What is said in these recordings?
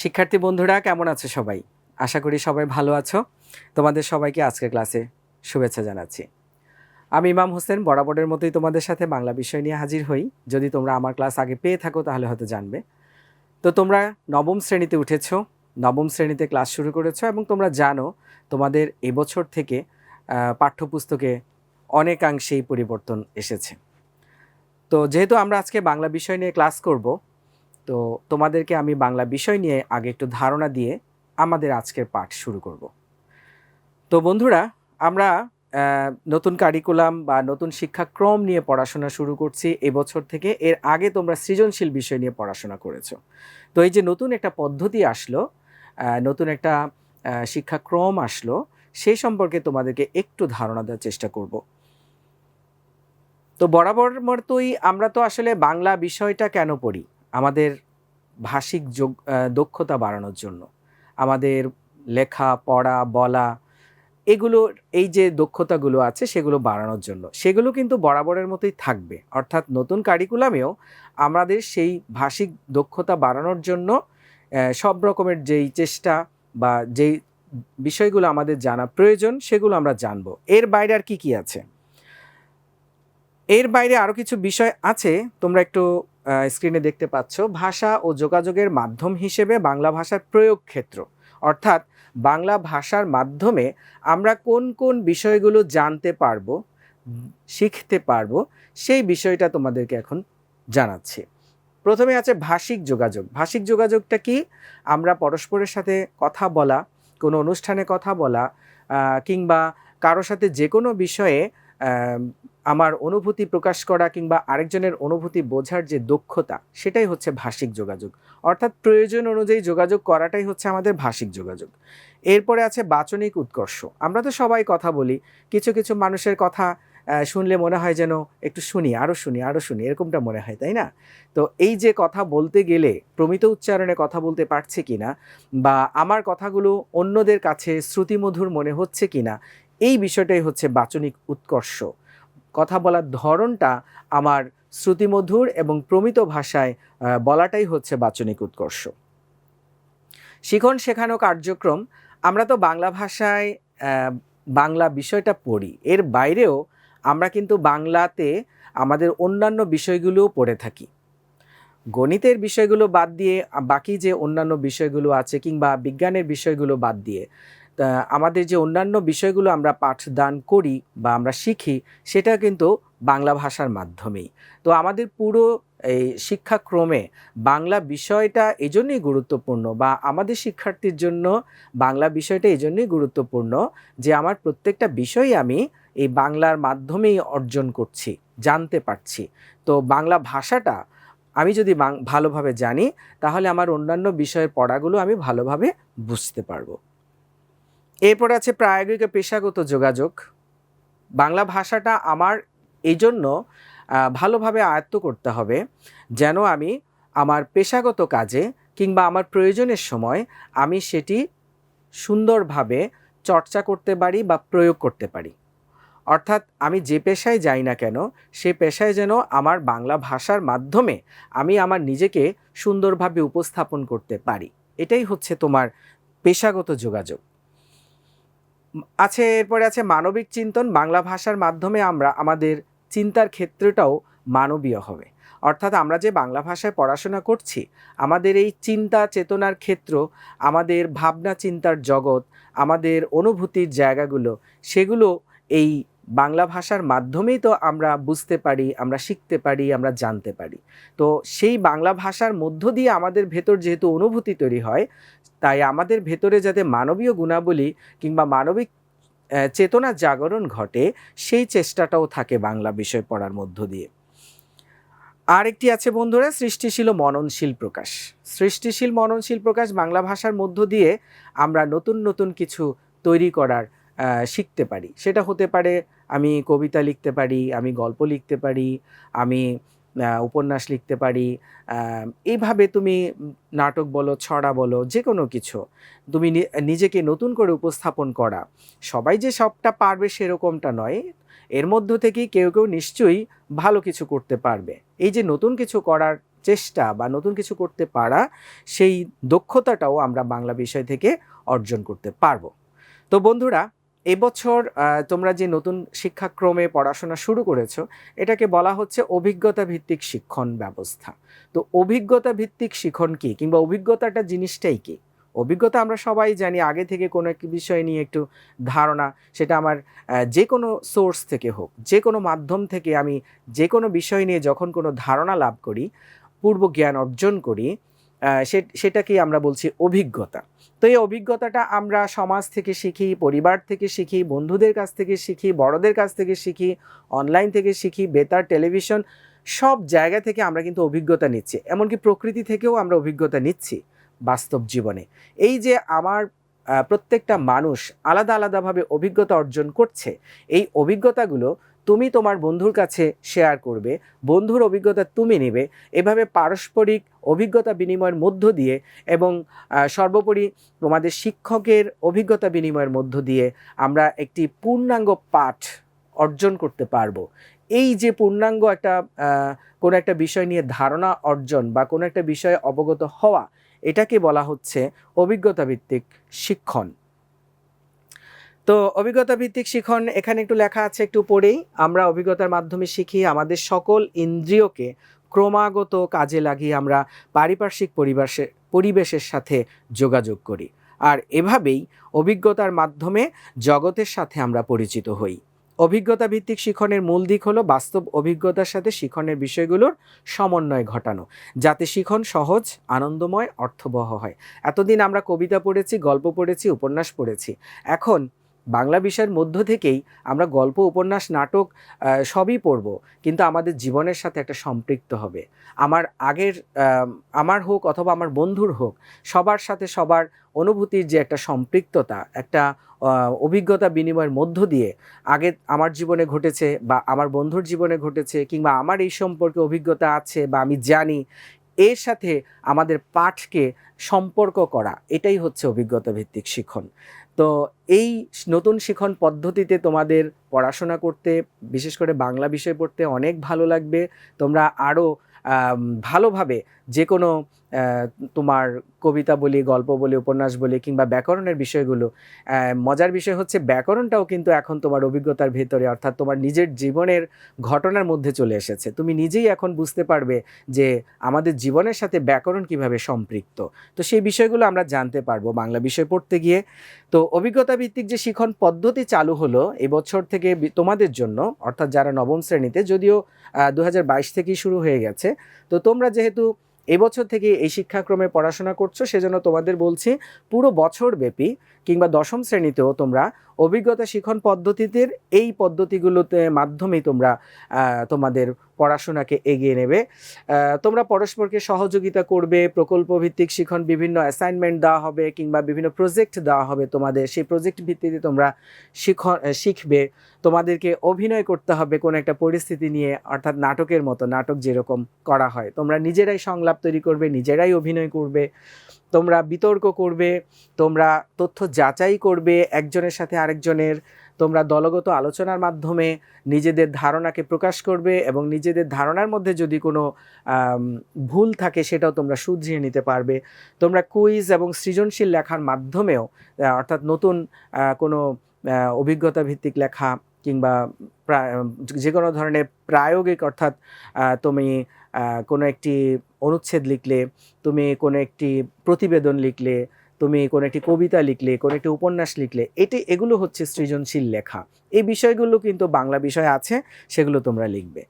শিক্ষার্থী বন্ধুরা, কেমন আছো সবাই? আশা করি সবাই ভালো আছো। তোমাদের সবাইকে আজকের ক্লাসে শুভেচ্ছা জানাচ্ছি। আমি ইমাম হোসেন, বরাবরের মতোই তোমাদের সাথে বাংলা বিষয় নিয়ে হাজির হই। যদি তোমরা আমার ক্লাস আগে পেয়ে থাকো, তাহলে হয়তো জানবে। তো তোমরা নবম শ্রেণীতে উঠেছো, নবম শ্রেণীতে ক্লাস শুরু করেছ এবং তোমরা জানো তোমাদের এবছর থেকে পাঠ্যপুস্তকে অনেকাংশেই পরিবর্তন এসেছে। তো যেহেতু আমরা আজকে বাংলা বিষয় নিয়ে ক্লাস করব তো তোমাদেরকে আমি বাংলা বিষয় নিয়ে আগে একটু ধারণা দিয়ে আমাদের আজকের পাঠ শুরু করব। তো বন্ধুরা, আমরা নতুন কারিকুলাম বা নতুন শিক্ষাক্রম নিয়ে পড়াশোনা শুরু করছি এবছর থেকে। এর আগে তোমরা সৃজনশীল বিষয় নিয়ে পড়াশোনা করেছ। তো এই যে নতুন একটা পদ্ধতি আসলো নতুন একটা শিক্ষাক্রম আসলো, সেই সম্পর্কে তোমাদেরকে একটু ধারণা দেওয়ার চেষ্টা করব। তো বরাবর মতোই আমরা তো আসলে বাংলা বিষয়টা কেন পড়ি? আমাদের ভাষিক যোগ দক্ষতা বাড়ানোর জন্য। আমাদের লেখা, পড়া, বলা, এগুলো, এই যে দক্ষতাগুলো আছে সেগুলো বাড়ানোর জন্য। সেগুলো কিন্তু বরাবরের মতোই থাকবে। অর্থাৎ নতুন কারিকুলামেও আমাদের সেই ভাষিক দক্ষতা বাড়ানোর জন্য সব রকমের যেই চেষ্টা বা যেই বিষয়গুলো আমাদের জানা প্রয়োজন সেগুলো আমরা জানব। এর বাইরে আর কি কি আছে? এর বাইরে আরও কিছু বিষয় আছে। তোমরা একটু স্ক্রিনে দেখতে পাচ্ছ ভাষা ও যোগাযোগের মাধ্যম হিসেবে বাংলা ভাষার প্রয়োগ ক্ষেত্র অর্থাৎ বাংলা ভাষার মাধ্যমে আমরা কোন কোন বিষয়গুলো জানতে পারব, শিখতে পারব, সেই বিষয়টা তোমাদেরকে এখন জানাচ্ছি। প্রথমে আছে ভাষিক যোগাযোগ। ভাষিক যোগাযোগটা কি? আমরা পরস্পরের সাথে কথা বলা, কোনো অনুষ্ঠানে কথা বলা কিংবা কারোর সাথে যে কোনো বিষয়ে আমার অনুভূতি প্রকাশ করা কিংবা আরেকজনের অনুভূতি বোঝার যে দক্ষতা, সেটাই হচ্ছে ভাষিক যোগাযোগ। অর্থাৎ প্রয়োজন অনুযায়ী যোগাযোগ করাটাই হচ্ছে আমাদের ভাষিক যোগাযোগ। এরপরে আছে বাচনিক উৎকর্ষ। আমরা তো সবাই কথা বলি, কিছু কিছু মানুষের কথা শুনলে মনে হয় যেন একটু শুনি আরও শুনি আরও শুনি, এরকমটা মনে হয়, তাই না? তো এই যে কথা বলতে গেলে, প্রমিত উচ্চারণে কথা বলতে পারছে কি না বা আমার কথাগুলো অন্যদের কাছে শ্রুতিমধুর মনে হচ্ছে কিনা এই বিষয়টাই হচ্ছে বাচনিক উৎকর্ষ। কথা বলার ধরনটা আমার শ্রুতিমধুর এবং প্রমিত ভাষায় বলাটাই হচ্ছে বাচনিক উৎকর্ষ। শিখন শেখানো কার্যক্রম, আমরা তো বাংলা ভাষায় বাংলা বিষয়টা পড়ি। এর বাইরেও আমরা কিন্তু বাংলাতে আমাদের অন্যান্য বিষয়গুলোও পড়ে থাকি। গণিতের বিষয়গুলো বাদ দিয়ে, বাকি যে অন্যান্য বিষয়গুলো আছে কিংবা বিজ্ঞানের বিষয়গুলো বাদ দিয়ে আমাদের যে অন্যান্য বিষয়গুলো আমরা পাঠদান করি বা আমরা শিখি, সেটা কিন্তু বাংলা ভাষার মাধ্যমেই। তো আমাদের পুরো এই শিক্ষাক্রমে বাংলা বিষয়টা এজন্যই গুরুত্বপূর্ণ বা আমাদের শিক্ষার্থীর জন্য বাংলা বিষয়টা এজন্যই গুরুত্বপূর্ণ যে আমার প্রত্যেকটা বিষয়ই আমি এই বাংলার মাধ্যমেই অর্জন করছি, জানতে পারছি। তো বাংলা ভাষাটা আমি যদি ভালোভাবে জানি, তাহলে আমার অন্যান্য বিষয়ের পড়াগুলো আমি ভালোভাবে বুঝতে পারব। এরপর আছে প্রায়োগিক পেশাগত যোগাযোগ। বাংলা ভাষাটা আমার এই জন্য ভালোভাবে আয়ত্ত করতে হবে, যেন আমি আমার পেশাগত কাজে কিংবা আমার প্রয়োজনের সময় আমি সেটি সুন্দরভাবে চর্চা করতে পারি বা প্রয়োগ করতে পারি। অর্থাৎ আমি যে পেশায় যাই না কেন, সে পেশায় যেন আমার বাংলা ভাষার মাধ্যমে আমি আমার নিজেকে সুন্দরভাবে উপস্থাপন করতে পারি। এটাই হচ্ছে তোমার পেশাগত যোগাযোগ। আছে, এরপরে আছে মানবিক চিন্তন। বাংলা ভাষার মাধ্যমে আমরা আমাদের চিন্তার ক্ষেত্রটাও মানবীয় হবে। অর্থাৎ আমরা যে বাংলা ভাষায় পড়াশোনা করছি, আমাদের এই চিন্তা চেতনার ক্ষেত্র, আমাদের ভাবনা চিন্তার জগৎ, আমাদের অনুভূতির জায়গাগুলো, সেগুলো এই বাংলা ভাষার মাধ্যমেই তো আমরা বুঝতে পারি আমরা শিখতে পারি আমরা জানতে পারি। তো সেই বাংলা ভাষার মধ্য দিয়ে আমাদের ভেতর যেহেতু অনুভূতি তৈরি হয় তাই আমাদের ভেতরে যাতে মানবীয় গুণাবলী কিংবা মানবিক আহ, চেতনার জাগরণ ঘটে সেই চেষ্টাটাও থাকে বাংলা বিষয় পড়ার মধ্য দিয়ে। আরেকটি আছে বন্ধুরা সৃষ্টিশীল মননশীল প্রকাশ। সৃষ্টিশীল মননশীল প্রকাশ বাংলা ভাষার মধ্য দিয়ে আমরা নতুন নতুন কিছু তৈরি করার শিখতে পারি। সেটা হতে পারে আমি কবিতা লিখতে পারি, আমি গল্প লিখতে পারি, আমি উপন্যাস লিখতে পারি এইভাবে তুমি নাটক বলো, ছড়া বলো যে কোনো কিছু, তুমি নিজেকে নতুন করে উপস্থাপন করা। সবাই যে সবটা পারবে সেরকমটা নয়। এর মধ্য থেকেই কেউ কেউ নিশ্চয়ই ভালো কিছু করতে পারবে। এই যে নতুন কিছু করার চেষ্টা বা নতুন কিছু করতে পারা, সেই দক্ষতাটাও আমরা বাংলা বিষয় থেকে অর্জন করতে পারব। তো বন্ধুরা এবছর তোমরা যে নতুন শিক্ষাক্রমে পড়াশোনা শুরু করেছ, এটাকে বলা হচ্ছে অভিজ্ঞতা ভিত্তিক শিক্ষণ ব্যবস্থা। তো অভিজ্ঞতা ভিত্তিক শিক্ষণ কি? কিংবা অভিজ্ঞতাটা জিনিসটাই কি? অভিজ্ঞতা আমরা সবাই জানি, আগে থেকে কোনো একটি বিষয় নিয়ে একটু ধারণা, সেটা আমার যে কোনো সোর্স থেকে হোক, যে কোনো মাধ্যম থেকে আমি যে কোনো বিষয় নিয়ে যখন কোনো ধারণা লাভ করি পূর্ব জ্ঞান অর্জন করি আহ, সে- সেটাকেই আমরা বলছি অভিজ্ঞতা। তো এই অভিজ্ঞতাটা আমরা সমাজ থেকে শিখি পরিবার থেকে শিখি বন্ধুদের কাছ থেকে শিখি বড়দের কাছ থেকে শিখি অনলাইন থেকে শিখি বেতার টেলিভিশন সব জায়গা থেকে আমরা কিন্তু অভিজ্ঞতা নিচ্ছি। এমনকি প্রকৃতি থেকেও আমরা অভিজ্ঞতা নিচ্ছি বাস্তব জীবনে। এই যে আমার প্রত্যেকটা মানুষ আলাদা আলাদাভাবে অভিজ্ঞতা অর্জন করছে এই অভিজ্ঞতাগুলো তুমি তোমার বন্ধুর কাছে শেয়ার করবে, বন্ধুর অভিজ্ঞতা তুমি নেবে, এভাবে পারস্পরিক অভিজ্ঞতা বিনিময়ের মধ্য দিয়ে এবং সর্বোপরি তোমাদের শিক্ষকের অভিজ্ঞতা বিনিময়ের মধ্য দিয়ে আমরা একটি পূর্ণাঙ্গ পাঠ অর্জন করতে পারব। এই যে পূর্ণাঙ্গ একটা কোনো একটা বিষয় নিয়ে ধারণা অর্জন বা কোনো একটা বিষয়ে অবগত হওয়া, এটাকে বলা হচ্ছে অভিজ্ঞতা ভিত্তিক শিক্ষণ। তো অভিজ্ঞতা ভিত্তিক শিখন এখানে একটু লেখা আছে একটু পড়েই। আমরা অভিজ্ঞতার মাধ্যমে শিখি আমাদের সকল ইন্দ্রিয়কে ক্রমাগত কাজে লাগিয়ে আমরা পারিপার্শ্বিক পরিবেশে পরিবেশের সাথে যোগাযোগ করি। আর এভাবেই অভিজ্ঞতার মাধ্যমে জগতের সাথে আমরা পরিচিত হই। অভিজ্ঞতা ভিত্তিক শিক্ষণের মূল দিক হলো বাস্তব অভিজ্ঞতার সাথে শিক্ষণের বিষয়গুলোর সমন্বয় ঘটানো, যাতে শিখন সহজ, আনন্দময়, অর্থবহ হয়। এতদিন আমরা কবিতা পড়েছি, গল্প পড়েছি, উপন্যাস পড়েছি। এখন বাংলা বিষয়ের মধ্য থেকেই আমরা গল্প, উপন্যাস, নাটক সবই পড়ব। কিন্তু আমাদের জীবনের সাথে একটা সম্পৃক্ত হবে। আমার আগের আমার হোক অথবা আমার বন্ধুর হোক, সবার সাথে সবার অনুভূতির যে একটা সম্পৃক্ততা, একটা অভিজ্ঞতা বিনিময়ের মধ্য দিয়ে আগে আমার জীবনে ঘটেছে বা আমার বন্ধুর জীবনে ঘটেছে কিংবা আমার এই সম্পর্কে অভিজ্ঞতা আছে বা আমি জানি, এর সাথে আমাদের পাঠকে সম্পর্ক করা, এটাই হচ্ছে অভিজ্ঞতা ভিত্তিক শিক্ষণ। তো এই নতুন শিখন পদ্ধতিতে তোমাদের পড়াশোনা করতে, বিশেষ করে বাংলা বিষয় পড়তে অনেক ভালো লাগবে। তোমরা আরও ভালোভাবে যে কোনো তোমার কবিতা বলি, গল্প বলি, উপন্যাস বলি কিংবা ব্যাকরণের বিষয়গুলো মজার বিষয় হচ্ছে ব্যাকরণটাও কিন্তু এখন তোমার অভিজ্ঞতার ভেতরে অর্থাৎ তোমার নিজের জীবনের ঘটনার মধ্যে চলে এসেছে। তুমি নিজেই এখন বুঝতে পারবে যে আমাদের জীবনের সাথে ব্যাকরণ কীভাবে সম্পৃক্ত। তো সেই বিষয়গুলো আমরা জানতে পারব বাংলা বিষয় পড়তে গিয়ে। তো অভিজ্ঞতা ভিত্তিক যে শিখন পদ্ধতি চালু হলো এবছর থেকে তোমাদের জন্য, অর্থাৎ যারা নবম শ্রেণীতে, যদিও দু হাজার বাইশ থেকেই শুরু হয়ে গেছে। তো তোমরা যেহেতু এবছর থেকে এই শিক্ষাক্রমে পড়াশোনা করছ, সেজন্য তোমাদের বলছি পুরো বছর ব্যাপী কিংবা দশম শ্রেণীতেও তোমরা অভিজ্ঞতা শিখন পদ্ধতিতে এই পদ্ধতিগুলোতে মাধ্যমেই তোমরা তোমাদের পড়াশোনাকে এগিয়ে নেবে। তোমরা পরস্পরকে সহযোগিতা করবে প্রকল্প ভিত্তিক শিখন বিভিন্ন অ্যাসাইনমেন্ট দেওয়া হবে কিংবা বিভিন্ন প্রজেক্ট দেওয়া হবে তোমাদের। সেই প্রজেক্ট ভিত্তিতে তোমরা শিখ শিখবে। তোমাদেরকে অভিনয় করতে হবে কোনো একটা পরিস্থিতি নিয়ে, অর্থাৎ নাটকের মতো, নাটক যেরকম করা হয়। তোমরা নিজেরাই সংলাপ তৈরি করবে, নিজেরাই অভিনয় করবে। তোমরা বিতর্ক করবে, তোমরা তথ্য যাচাই করবে একজনের সাথে আরেকজনের, তোমরা দলগত আলোচনার মাধ্যমে নিজেদের ধারণাকে প্রকাশ করবে এবং নিজেদের ধারণার মধ্যে যদি কোনো ভুল থাকে সেটাও তোমরা শুধরিয়ে নিতে পারবে। তোমরা কুইজ এবং সৃজনশীল লেখার মাধ্যমেও অর্থাৎ নতুন কোনো অভিজ্ঞতা ভিত্তিক লেখা কিংবা যে কোনো ধরনের প্রায়োগিক অর্থাৎ তুমি কোনো একটি অনুচ্ছেদ লিখলে, তুমি কোনো একটি প্রতিবেদন লিখলে, তুমি কোনো একটি কবিতা লিখলে, কোনো একটি উপন্যাস লিখলে, এটি, এগুলো হচ্ছে সৃজনশীল লেখা। এই বিষয়গুলো কিন্তু বাংলা বিষয় আছে, সেগুলো তোমরা লিখবে।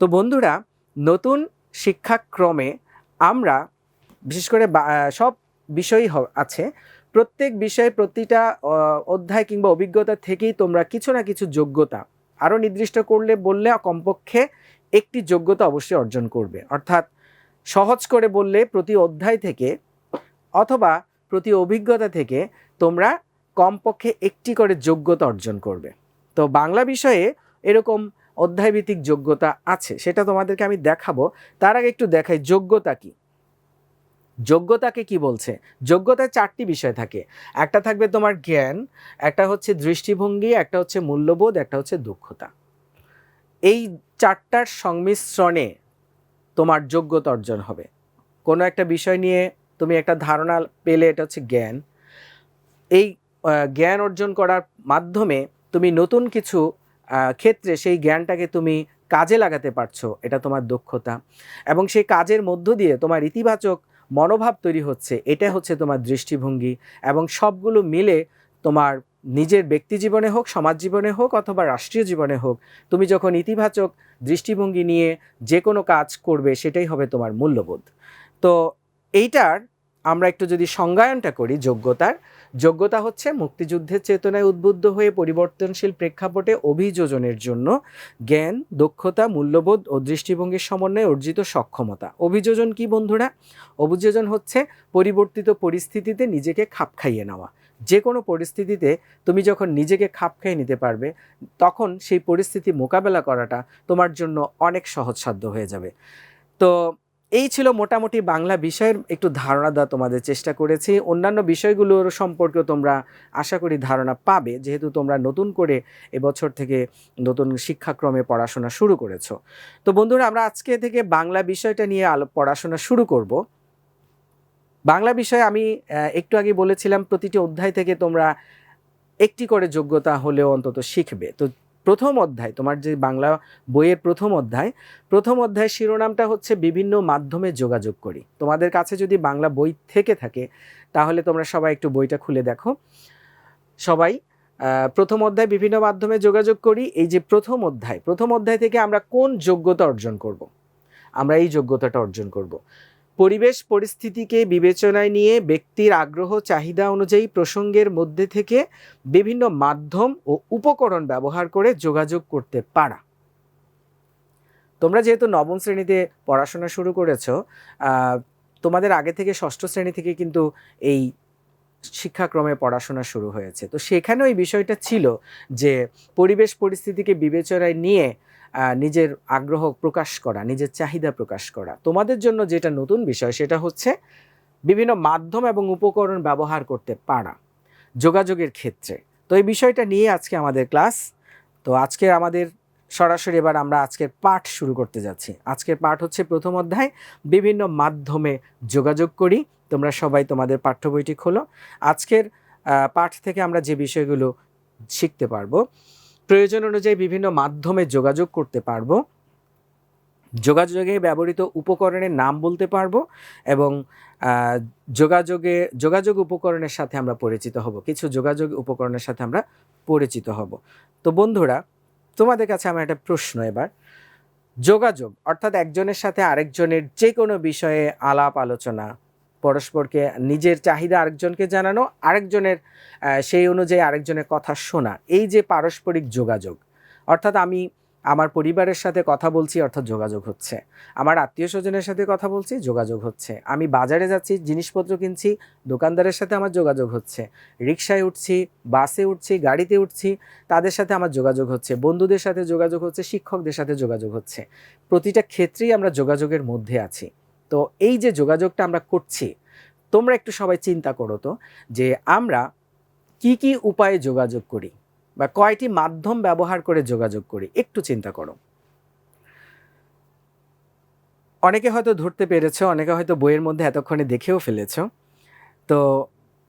তো বন্ধুরা, নতুন শিক্ষাক্রমে আমরা, বিশেষ করে সব বিষয়ই আছে। প্রত্যেক বিষয়ে প্রতিটা অধ্যায় কিংবা অভিজ্ঞতা থেকেই তোমরা কিছু না কিছু যোগ্যতা আরও নির্দিষ্ট করলে, বললে কমপক্ষে একটি যোগ্যতা অবশ্যই অর্জন করবে। অর্থাৎ সহজ করে বললে প্রতি অধ্যায় থেকে অথবা প্রতি অভিজ্ঞতা থেকে তোমরা কমপক্ষে একটি করে যোগ্যতা অর্জন করবে। তো বাংলা বিষয়ে এরকম অধ্যায়ভিত্তিক যোগ্যতা আছে, সেটা তোমাদেরকে আমি দেখাবো। তার আগে একটু দেখাই, যোগ্যতা কি? যোগ্যতাকে কি বলছে? যোগ্যতায় চারটি বিষয় থাকে। একটা থাকবে তোমার জ্ঞান, একটা হচ্ছে দৃষ্টিভঙ্গি, একটা হচ্ছে মূল্যবোধ, একটা হচ্ছে দক্ষতা। এই চারটার সংমিশ্রণে তোমার যোগ্যতা অর্জন হবে। কোনো একটা বিষয় নিয়ে তুমি একটা ধারণা পেলে, এটা হচ্ছে জ্ঞান। এই জ্ঞান অর্জন করার মাধ্যমে তুমি নতুন কিছু ক্ষেত্রে সেই জ্ঞানটাকে তুমি কাজে লাগাতে পারছ, এটা তোমার দক্ষতা। এবং সেই কাজের মধ্য দিয়ে তোমার ইতিবাচক মনোভাব তৈরি হচ্ছে, এটা হচ্ছে তোমার দৃষ্টিভঙ্গি। এবং সবগুলো মিলে তোমার নিজের ব্যক্তি জীবনে হোক, সমাজ জীবনে হোক অথবা রাষ্ট্রীয় জীবনে হোক, তুমি যখন ইতিবাচক দৃষ্টিভঙ্গি নিয়ে যে কোনো কাজ করবে, সেটাই হবে তোমার মূল্যবোধ। তো এইটার আমরা একটু যদি সংজ্ঞায়নটা করি, যোগ্যতার, যোগ্যতা হচ্ছে মুক্তিযুদ্ধের চেতনায় উদ্বুদ্ধ হয়ে পরিবর্তনশীল প্রেক্ষাপটে অভিযোজনের জন্য জ্ঞান, দক্ষতা, মূল্যবোধ ও দৃষ্টিভঙ্গির সমন্বয়ে অর্জিত সক্ষমতা। অভিযোজন কি বন্ধুরা? অভিযোজন হচ্ছে পরিবর্তিত পরিস্থিতিতে নিজেকে খাপ খাইয়ে নেওয়া। যে কোনো পরিস্থিতিতে তুমি যখন নিজেকে খাপ খাইয়ে নিতে পারবে, তখন সেই পরিস্থিতি মোকাবেলা করাটা তোমার জন্য অনেক সহজসাধ্য হয়ে যাবে। তো এই ছিল মোটামুটি বাংলা বিষয়ের একটু ধারণা দেওয়া তোমাদের চেষ্টা করেছি। অন্যান্য বিষয়গুলোর সম্পর্কেও তোমরা আশা করি ধারণা পাবে, যেহেতু তোমরা নতুন করে এবছর থেকে নতুন শিক্ষাক্রমে পড়াশোনা শুরু করেছ। তো বন্ধুরা, আমরা আজকে থেকে বাংলা বিষয়টা নিয়ে আলো, পড়াশোনা শুরু করব। বাংলা বিষয়ে আমি একটু আগে বলেছিলাম, প্রতিটি অধ্যায় থেকে তোমরা একটি করে যোগ্যতা হলেও অন্তত শিখবে। তো প্রথম অধ্যায়, তোমার যে বাংলা বইয়ের প্রথম অধ্যায় প্রথম অধ্যায় শিরোনামটা হচ্ছে বিভিন্ন মাধ্যমে যোগাযোগ করি। তোমাদের কাছে যদি বাংলা বই থেকে থাকে, তাহলে তোমরা সবাই একটু বইটা খুলে দেখো। সবাই প্রথম অধ্যায় বিভিন্ন মাধ্যমে যোগাযোগ করি। এই যে প্রথম অধ্যায় প্রথম অধ্যায় থেকে আমরা কোন যোগ্যতা অর্জন করব? আমরা এই যোগ্যতাটা অর্জন করব। পরিবেশ পরিস্থিতিকে বিবেচনায় নিয়ে ব্যক্তির আগ্রহ, চাহিদা অনুযায়ী প্রসঙ্গের মধ্যে থেকে বিভিন্ন মাধ্যম ও উপকরণ ব্যবহার করে যোগাযোগ করতে পারা। তোমরা যেহেতু নবম শ্রেণীতে পড়াশোনা শুরু করেছ তোমাদের আগে থেকে ষষ্ঠ শ্রেণি থেকে কিন্তু এই শিক্ষাক্রমে পড়াশোনা শুরু হয়েছে। তো সেখানেও এই বিষয়টা ছিল যে পরিবেশ পরিস্থিতিকে বিবেচনায় নিয়ে নিজের আগ্রহ প্রকাশ করা, নিজের চাহিদা প্রকাশ করা। তোমাদের জন্য যেটা নতুন বিষয় সেটা হচ্ছে বিভিন্ন মাধ্যম এবং উপকরণ ব্যবহার করতে পারা যোগাযোগের ক্ষেত্রে। তো এই বিষয়টা নিয়ে আজকে আমাদের ক্লাস। তো আজকে আমাদের সরাসরি এবার আমরা আজকের পাঠ শুরু করতে যাচ্ছি। আজকের পাঠ হচ্ছে প্রথম অধ্যায়, বিভিন্ন মাধ্যমে যোগাযোগ করি। তোমরা সবাই তোমাদের পাঠ্য বইটি খোলো। আজকের পাঠ থেকে আমরা যে বিষয়গুলো শিখতে পারব প্রয়োজন অনুযায়ী বিভিন্ন মাধ্যমে যোগাযোগ করতে পারব। যোগাযোগে ব্যবহৃত উপকরণের নাম বলতে পারব এবং যোগাযোগে, যোগাযোগ উপকরণের সাথে আমরা পরিচিত হব। কিছু যোগাযোগ উপকরণের সাথে আমরা পরিচিত হব। তো বন্ধুরা, তোমাদের কাছে আমার একটা প্রশ্ন এবার। যোগাযোগ অর্থাৎ একজনের সাথে আরেকজনের যে কোনো বিষয়ে আলাপ আলোচনা পরস্পরকে নিজের চাহিদা আরেকজনকে জানানো, আরেকজনের সেই অনুযায়ী আরেকজনের কথা শোনা। এই যে পারস্পরিক যোগাযোগ, অর্থাৎ আমি আমার পরিবারের সাথে কথা বলছি, অর্থাৎ যোগাযোগ হচ্ছে। আমার আত্মীয় স্বজনের সাথে কথা বলছি, যোগাযোগ হচ্ছে। আমি বাজারে যাচ্ছি, জিনিসপত্র কিনছি, দোকানদারের সাথে আমার যোগাযোগ হচ্ছে। রিক্সায় উঠছি, বাসে উঠছি, গাড়িতে উঠছি, তাদের সাথে আমার যোগাযোগ হচ্ছে। বন্ধুদের সাথে যোগাযোগ হচ্ছে, শিক্ষকদের সাথে যোগাযোগ হচ্ছে। প্রতিটা ক্ষেত্রেই আমরা যোগাযোগের মধ্যে আছি। তো এই যে যোগাযোগটা আমরা করছি, তোমরা একটু সবাই চিন্তা করো তো যে আমরা কি কি উপায়ে যোগাযোগ করি বা কয়টি মাধ্যম ব্যবহার করে যোগাযোগ করি, একটু চিন্তা করো। অনেকে হয়তো ধরতে পেরেছ, অনেকে হয়তো বইয়ের মধ্যে এতক্ষণে দেখেও ফেলেছো। তো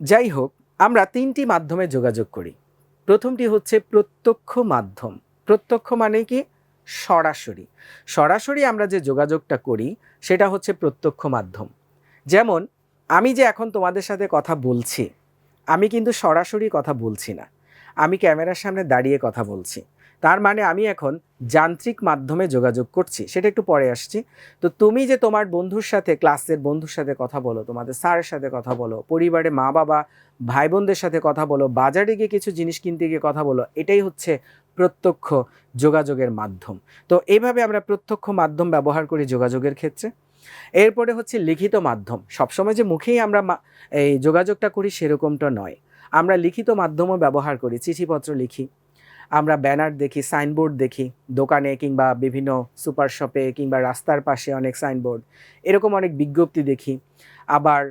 যাই হোক, আমরা তিনটি মাধ্যমে যোগাযোগ করি। প্রথমটি হচ্ছে প্রত্যক্ষ মাধ্যম। প্রত্যক্ষ মানে কি? সরাসরি। সরাসরি আমরা যে যোগাযোগটা করি, সেটা হচ্ছে প্রত্যক্ষ মাধ্যম। যেমন, আমি যে এখন তোমাদের সাথে কথা বলছি, আমি কিন্তু সরাসরি কথা বলছি না। আমি ক্যামেরার সামনে দাঁড়িয়ে কথা বলছি। তার মানে আমি এখন যান্ত্রিক মাধ্যমে যোগাযোগ করছি। সেটা একটু পরে আসছি। তো তুমি যে তোমার বন্ধুর সাথে, ক্লাসের বন্ধুর সাথে কথা বলো, তোমাদের স্যারের সাথে কথা বলো পরিবারে মা বাবা ভাই বোনদের সাথে কথা বলো, বাজারে গিয়ে কিছু জিনিস কিনতে গিয়ে কথা বলো, এটাই হচ্ছে প্রত্যক্ষ যোগাযোগের মাধ্যম। তো এইভাবে আমরা প্রত্যক্ষ মাধ্যম ব্যবহার করি যোগাযোগের ক্ষেত্রে। এরপরে হচ্ছে লিখিত মাধ্যম। সবসময় যে মুখেই আমরা এই যোগাযোগটা করি সেরকমটা নয়। আমরা লিখিত মাধ্যমও ব্যবহার করি। চিঠিপত্র লিখি। আমরা ব্যানার দেখি, সাইনবোর্ড দেখি, দোকানে কিংবা বিভিন্ন সুপার শপে কিংবা রাস্তার পাশে অনেক সাইনবোর্ড। এরকম অনেক বিজ্ঞপ্তি দেখি। আবার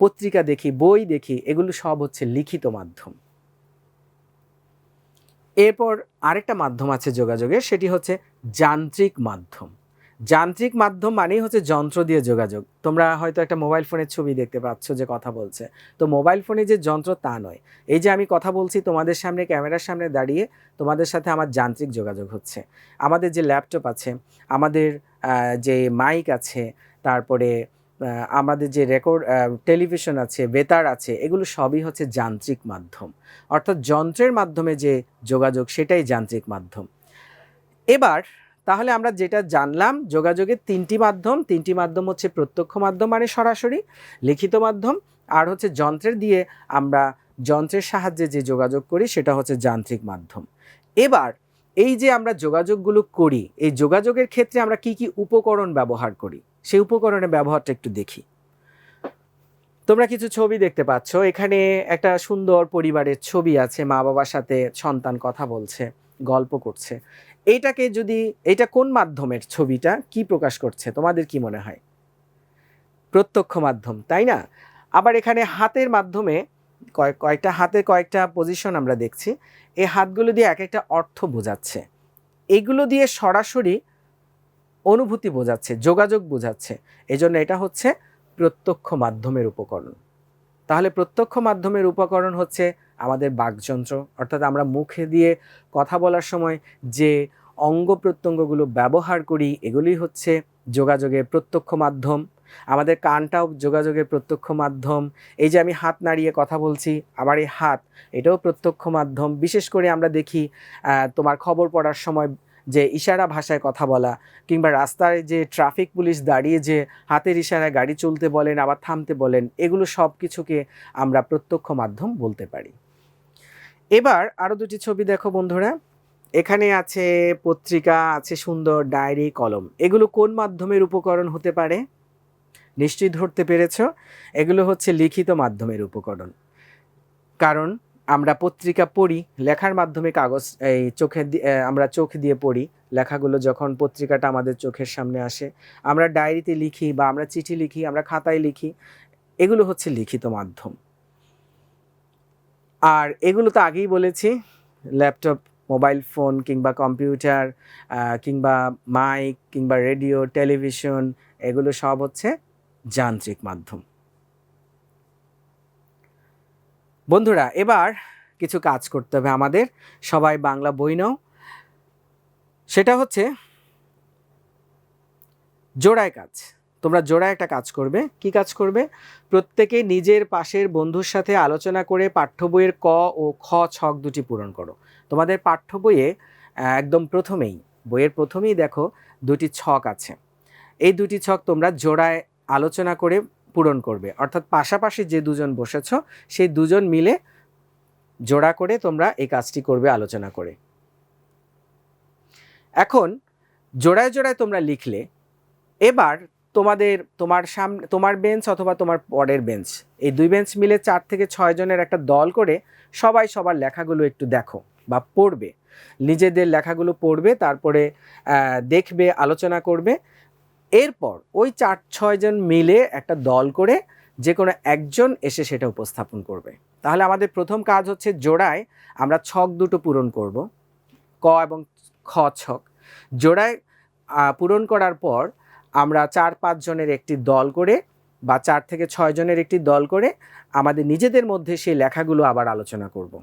পত্রিকা দেখি, বই দেখি, এগুলো সব হচ্ছে লিখিত মাধ্যম। এরপর আরেকটা মাধ্যম আছে যোগাযোগের, সেটি হচ্ছে যান্ত্রিক মাধ্যম। যান্ত্রিক মাধ্যম মানেই হচ্ছে যন্ত্র দিয়ে যোগাযোগ। তোমরা হয়তো একটা মোবাইল ফোনের ছবি দেখতে পাচ্ছ যে কথা বলছে। তো মোবাইল ফোনে যে যন্ত্র তা নয়। এই যে আমি কথা বলছি তোমাদের সামনে, ক্যামেরার সামনে দাঁড়িয়ে তোমাদের সাথে আমার যান্ত্রিক যোগাযোগ হচ্ছে। আমাদের যে ল্যাপটপ আছে, আমাদের যে মাইক আছে, তারপরে আমাদের যে রেকর্ড টেলিভিশন আছে, বেতার আছে, এগুলো সবই হচ্ছে যান্ত্রিক মাধ্যম। অর্থাৎ যন্ত্রের মাধ্যমে যে যোগাযোগ, সেটাই যান্ত্রিক মাধ্যম। এবার, তাহলে আমরা যেটা জানলাম, যোগাযোগের তিনটি মাধ্যম তিনটি মাধ্যম হচ্ছে প্রত্যক্ষ মাধ্যম মানে সরাসরি, লিখিত মাধ্যম, আর হচ্ছে যন্ত্রের দিয়ে আমরা যন্ত্রের সাহায্যে যে যোগাযোগ করি, সেটা হচ্ছে যান্ত্রিক মাধ্যম। এবার, এই যে আমরা যোগাযোগগুলো করি, এই যোগাযোগের ক্ষেত্রে আমরা কি কি উপকরণ ব্যবহার করি? সেই উপকরণের ব্যবহারটা একটু দেখি। তোমরা কিছু ছবি দেখতে পাচ্ছ। এখানে একটা সুন্দর পরিবারের ছবি আছে মা বাবার সাথে সন্তান কথা বলছে, গল্প করছে। এইটাকে যদি এটা কোন মাধ্যমের ছবিটা? কি প্রকাশ করছে? তোমাদের কি মনে হয়? প্রত্যক্ষ মাধ্যম, তাই না? আবার এখানে হাতের মাধ্যমে কয়েক কয়েকটা হাতে কয়েকটা পজিশন আমরা দেখছি। এই হাতগুলো দিয়ে এক একটা অর্থ বোঝাচ্ছে। এগুলো দিয়ে সরাসরি অনুভূতি বোঝাচ্ছে, যোগাযোগ বোঝাচ্ছে। এজন্য এটা হচ্ছে প্রত্যক্ষ মাধ্যমের উপকরণ। তাহলে প্রত্যক্ষ মাধ্যমের উপকরণ হচ্ছে আমাদের বাকযন্ত্র, অর্থাৎ আমরা মুখে দিয়ে কথা বলার সময় যে অঙ্গ প্রত্যঙ্গগুলো ব্যবহার করি, এগুলি হচ্ছে যোগাযোগের প্রত্যক্ষ মাধ্যম। আমাদের কানটাও যোগাযোগের প্রত্যক্ষ মাধ্যম। এই যে আমি হাত নাড়িয়ে কথা বলছি আবার এই হাত, এটাও প্রত্যক্ষ মাধ্যম। বিশেষ করে আমরা দেখি তোমার খবর পড়ার সময় যে ইশারা ভাষায় কথা বলা, কিংবা রাস্তায় যে ট্রাফিক পুলিশ দাঁড়িয়ে যে হাতের ইশারায় গাড়ি চলতে বলেন, আবার থামতে বলেন, এগুলো সব কিছুকে আমরা প্রত্যক্ষ মাধ্যম বলতে পারি। এবার আরও দুটি ছবি দেখো বন্ধুরা। এখানে আছে পত্রিকা, আছে সুন্দর ডায়েরি, কলম। এগুলো কোন মাধ্যমের উপকরণ হতে পারে? নিশ্চয়ই ধরতে পেরেছ। এগুলো হচ্ছে লিখিত মাধ্যমের উপকরণ। কারণ আমরা পত্রিকা পড়ি, লেখার মাধ্যমে কাগজ, এই চোখে আমরা চোখ দিয়ে পড়ি, লেখাগুলো যখন পত্রিকাটা আমাদের চোখের সামনে আসে, আমরা ডায়েরিতে লিখি বা আমরা চিঠি লিখি, আমরা খাতায় লিখি, এগুলো হচ্ছে লিখিত মাধ্যম। আর এগুলো তো আগেই বলেছি, ল্যাপটপ, মোবাইল ফোন কিংবা কম্পিউটার কিংবা মাইক, কিংবা রেডিও, টেলিভিশন, এগুলো সব হচ্ছে যান্ত্রিক মাধ্যম। বন্ধুরা, এবার কিছু কাজ করতে হবে আমাদের। সবাই বাংলা বই নাও। সেটা হচ্ছে জোড়ায় কাজ। তোমরা জোড়ায় একটা কাজ করবে। কি কাজ করবে? প্রত্যেকে নিজের পাশের বন্ধুর সাথে আলোচনা করে পাঠ্য বইয়ের ক ও খ ছক দুটি পূরণ করো। তোমাদের পাঠ্য বইয়ে একদম প্রথমেই, বইয়ের প্রথমেই দেখো দুটি ছক আছে। এই দুটি ছক তোমরা জোড়ায় আলোচনা করে পূরণ করবে। অর্থাৎ পাশাপাশি যে দুজন বসেছ, সেই দুজন মিলে জোড়া করে তোমরা এই কাজটি করবে আলোচনা করে। এখন জোড়ায় জোড়ায় তোমরা লিখলে, এবার তোমাদের, তোমার সামনে তোমার বেঞ্চ অথবা তোমার পরের বেঞ্চ এই দুই বেঞ্চ মিলে চার থেকে ছয় জনের একটা দল করে সবাই সবার লেখাগুলো একটু দেখো বা পড়বে। নিজেদের লেখাগুলো পড়বে, তারপরে দেখবে, আলোচনা করবে এরপর ওই চার ছয়জন মিলে একটা দল করে যে কোনো একজন এসে সেটা উপস্থাপন করবে। তাহলে আমাদের প্রথম কাজ হচ্ছে জোড়ায় আমরা ছক দুটো পূরণ করব, ক এবং খ ছক। জোড়ায় পূরণ করার পর আমরা চার, পাঁচ জনের একটি দল করে বা চার থেকে ছয় জনের একটি দল করে আমাদের নিজেদের মধ্যে সেই লেখাগুলো আবার আলোচনা করব।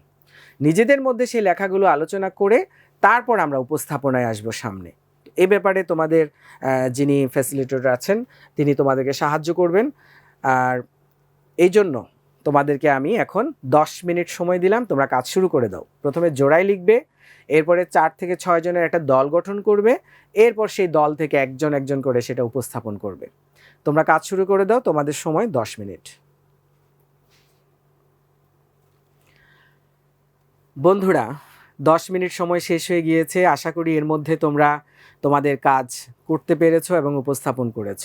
নিজেদের মধ্যে সেই লেখাগুলো আলোচনা করে তারপর আমরা উপস্থাপনায় আসব সামনে। এ ব্যাপারে তোমাদের যিনি ফ্যাসিলিটেটর আছেন, তিনি তোমাদেরকে সাহায্য করবেন। আর এই জন্য তোমাদেরকে আমি এখন দশ মিনিট সময় দিলাম, তোমরা কাজ শুরু করে দাও। প্রথমে জোড়ায় লিখবে, এরপরে চার থেকে ছয় জনের একটা দল গঠন করবে, এরপর সেই দল থেকে একজন একজন করে সেটা উপস্থাপন করবে। তোমরা কাজ শুরু করে দাও, তোমাদের সময় দশ মিনিট। বন্ধুরা দশ মিনিট সময় শেষ হয়ে গিয়েছে। আশা করি এর মধ্যে তোমরা তোমাদের কাজ করতে পেরেছ এবং উপস্থাপন করেছ।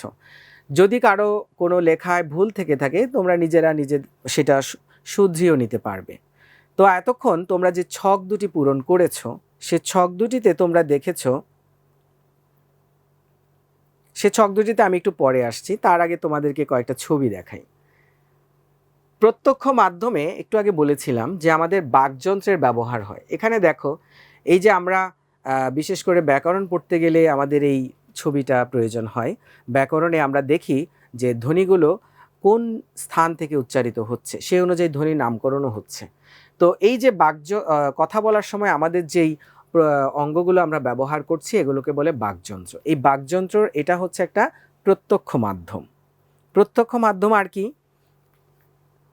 যদি কারও কোনো লেখায় ভুল থেকে থাকে, তোমরা নিজেরা নিজে সেটা শুধরিয়েও নিতে পারবে। তো এতক্ষণ তোমরা যে ছক দুটি পূরণ করেছ, সে ছক দুটিতে তোমরা দেখেছ, সে ছক দুটিতে আমি একটু পরে আসছি। তার আগে তোমাদেরকে কয়েকটা ছবি দেখাই। প্রত্যক্ষ মাধ্যমে একটু আগে বলেছিলাম যে আমাদের বাকযন্ত্রের ব্যবহার হয়। এখানে দেখো, এই যে আমরা বিশেষ করে ব্যাকরণ পড়তে গেলে আমাদের এই ছবিটা প্রয়োজন হয়। ব্যাকরণে আমরা দেখি যে ধ্বনিগুলো কোন স্থান থেকে উচ্চারিত হচ্ছে সেই অনুযায়ী ধ্বনি নামকরণও হচ্ছে। তো এই যে বাকয কথা বলার সময় আমাদের যেই অঙ্গগুলো আমরা ব্যবহার করছি, এগুলোকে বলে বাকযন্ত্র। এই বাকযন্ত্র, এটা হচ্ছে একটা প্রত্যক্ষ মাধ্যম। প্রত্যক্ষ মাধ্যম আর কি?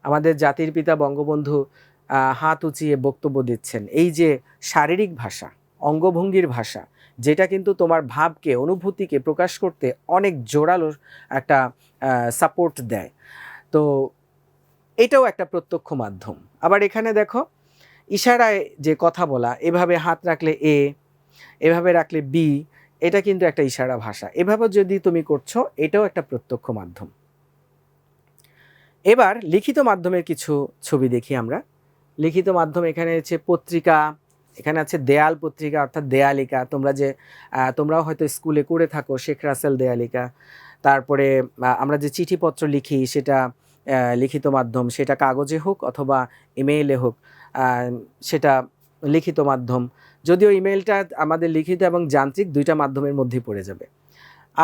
আমাদের জাতির পিতা বঙ্গবন্ধু হাত উঁচিয়ে বক্তব্য দিচ্ছেন। এই যে শারীরিক ভাষা, অঙ্গভঙ্গির ভাষা, যেটা কিন্তু তোমার ভাবকে, অনুভূতিকে প্রকাশ করতে অনেক জোরালো একটা সাপোর্ট দেয়। তো এটাও একটা প্রত্যক্ষ মাধ্যম। আবার এখানে দেখো, ইশারায় যে কথা বলা, এভাবে হাত রাখলে এ, এভাবে রাখলে বি, এটা কিন্তু একটা ইশারা ভাষা। এভাবে যদি তুমি করছ, এটাও একটা প্রত্যক্ষ মাধ্যম। এবার লিখিত মাধ্যমের কিছু ছবি দেখি আমরা। লিখিত মাধ্যম এখানে হচ্ছে পত্রিকা, এখানে আছে দেয়াল পত্রিকা অর্থাৎ দেয়ালিকা। তোমরা যে তোমরাও হয়তো স্কুলে করে থাকো শেখ রাসেল দেয়ালিকা। তারপরে আমরা যে চিঠিপত্র লিখি সেটা লিখিত মাধ্যম, সেটা কাগজে হোক অথবা ইমেইলে হোক সেটা লিখিত মাধ্যম। যদিও ইমেলটা আমাদের লিখিত এবং যান্ত্রিক দুইটা মাধ্যমের মধ্যে পড়ে যাবে।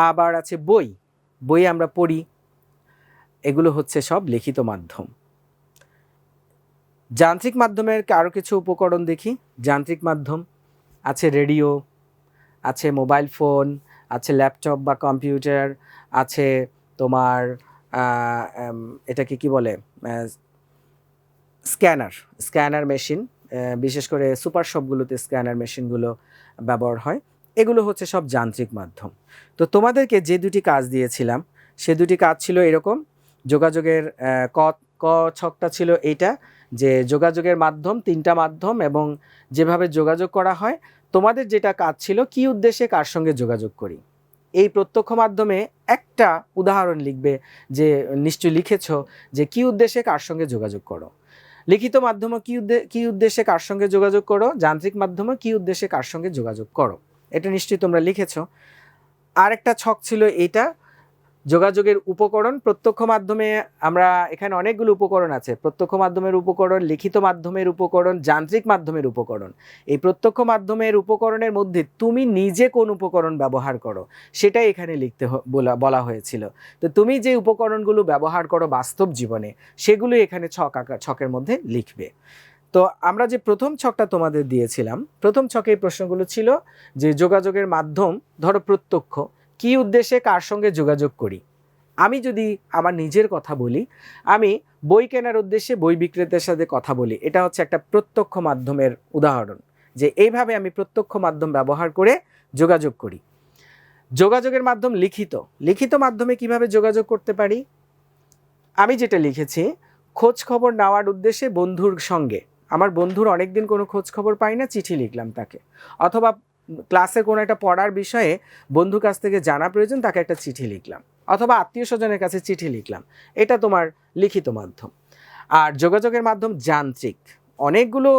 আবার আছে বই। বই আমরা পড়ি। এগুলো হচ্ছে সব লিখিত মাধ্যম। যান্ত্রিক মাধ্যমের আরও কিছু উপকরণ দেখি? যান্ত্রিক মাধ্যম, আছে রেডিও, আছে মোবাইল ফোন, আছে ল্যাপটপ বা কম্পিউটার, আছে তোমার এটাকে কি বলে? স্ক্যানার স্ক্যানার মেশিন বিশেষ করে সুপার শপগুলোতে স্ক্যানার মেশিনগুলো ব্যবহার হয়। এগুলো হচ্ছে সব যান্ত্রিক মাধ্যম। তো তোমাদেরকে যে দুটি কাজ দিয়েছিলাম, সে দুটি কাজ ছিল এরকম যোগাযোগের ক ক ছকটা ছিল এইটা, যে যোগাযোগের মাধ্যম, তিনটা মাধ্যম এবং যেভাবে যোগাযোগ করা হয়, তোমাদের যেটা কাজ ছিল, কি উদ্দেশ্যে কার সঙ্গে যোগাযোগ করি? এই প্রত্যক্ষ মাধ্যমে একটা উদাহরণ লিখবে যে, নিশ্চয়ই লিখেছ যে, কি উদ্দেশ্যে কার সঙ্গে যোগাযোগ করো? লিখিত মাধ্যমে কি কি উদ্দেশ্যে কার সঙ্গে যোগাযোগ করো? যান্ত্রিক মাধ্যমে কি উদ্দেশ্যে কার সঙ্গে যোগাযোগ করো? এটা নিশ্চয়ই তোমরা লিখেছো। আরেকটা ছক ছিল এটা যোগাযোগের উপকরণ প্রত্যক্ষ মাধ্যমে আমরা এখানে অনেকগুলো উপকরণ আছে। প্রত্যক্ষ মাধ্যমের উপকরণ, লিখিত মাধ্যমের উপকরণ, যান্ত্রিক মাধ্যমের উপকরণ। এই প্রত্যক্ষ মাধ্যমের উপকরণের মধ্যে তুমি নিজে কোন উপকরণ ব্যবহার করো, সেটাই এখানে লিখতে বলা হয়েছিল। তো তুমি যে উপকরণগুলো ব্যবহার করো বাস্তব জীবনে, সেগুলো এখানে ছক ছকের মধ্যে লিখবে। তো আমরা যে প্রথম ছকটা তোমাদের দিয়েছিলাম, প্রথম ছকে এই প্রশ্নগুলো ছিল যে যোগাযোগের মাধ্যম, ধরো প্রত্যক্ষ কি উদ্দেশ্যে কার সঙ্গে যোগাযোগ করি? আমি যদি আমার নিজের কথা বলি, আমি বই কেনার উদ্দেশ্যে বই বিক্রেতার সাথে কথা বলি, এটা হচ্ছে একটা প্রত্যক্ষ মাধ্যমের উদাহরণ যে এইভাবে আমি প্রত্যক্ষ মাধ্যম ব্যবহার করে যোগাযোগ করি। যোগাযোগের মাধ্যম লিখিত। লিখিত মাধ্যমে কীভাবে যোগাযোগ করতে পারি? আমি যেটা লিখেছি, খোঁজ খবর নেওয়ার উদ্দেশ্যে বন্ধুর সঙ্গে। আমার বন্ধুর অনেকদিন কোনো খোঁজ খবর পাই না, চিঠি লিখলাম তাকে। অথবা ক্লাসে কোনো একটা পড়ার বিষয়ে বন্ধুর কাছ থেকে জানা প্রয়োজন, তাকে একটা চিঠি লিখলাম অথবা আত্মীয় স্বজনের কাছে চিঠি লিখলাম। এটা তোমার লিখিত মাধ্যম। আর যোগাযোগের মাধ্যম যান্ত্রিক। অনেকগুলো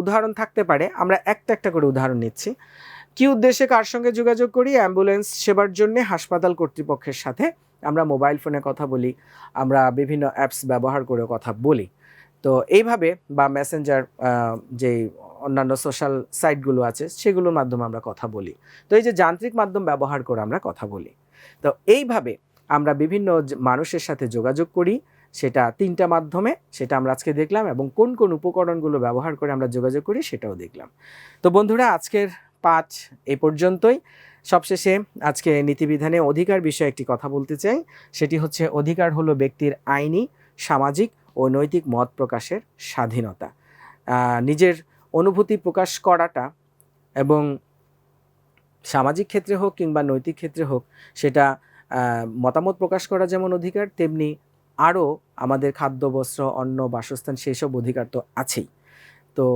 উদাহরণ থাকতে পারে। আমরা একটা একটা করে উদাহরণ নিচ্ছি। কি উদ্দেশ্যে কার সঙ্গে যোগাযোগ করি? অ্যাম্বুলেন্স সেবার জন্য, হাসপাতাল কর্তৃপক্ষের সাথে আমরা মোবাইল ফোনে কথা বলি, আমরা বিভিন্ন অ্যাপস ব্যবহার করে কথা বলি। তো এইভাবে বা মেসেঞ্জার যে অন্যান্য সোশ্যাল সাইটগুলো আছে, সেগুলোর মাধ্যমে আমরা কথা বলি। তো এই যে যান্ত্রিক মাধ্যম ব্যবহার করে আমরা কথা বলি। তো এইভাবে আমরা বিভিন্ন মানুষের সাথে যোগাযোগ করি, সেটা তিনটা মাধ্যমে, সেটা আমরা আজকে দেখলাম এবং কোন কোন উপকরণগুলো ব্যবহার করে আমরা যোগাযোগ করি সেটাও দেখলাম। তো বন্ধুরা, আজকের পাঠ এ পর্যন্তই। সবশেষে আজকে নীতিবিধানে অধিকার বিষয়ে একটি কথা বলতে চাই। সেটি হচ্ছে, অধিকার হলো ব্যক্তির আইনি, সামাজিক ও নৈতিক মত প্রকাশের স্বাধীনতা। নিজের অনুভূতি প্রকাশ করাটা এবং সামাজিক ক্ষেত্রে হোক কিংবা নৈতিক ক্ষেত্রে হোক, সেটা মতামত প্রকাশ করা যেমন অধিকার, তেমনি আরও আমাদের খাদ্য, বস্ত্র, অন্ন, বাসস্থান সেই সব অধিকার তো আছেই। তো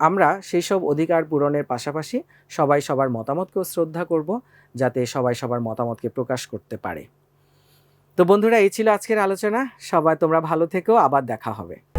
আমরা সেই সব অধিকার পূরণের পাশাপাশি সবাই সবার মতামতকেও শ্রদ্ধা করব, যাতে সবাই সবার মতামতকে প্রকাশ করতে পারে। তো বন্ধুরা, এই ছিল আজকের আলোচনা। সবাই তোমরা ভালো থেকো, আবার দেখা হবে।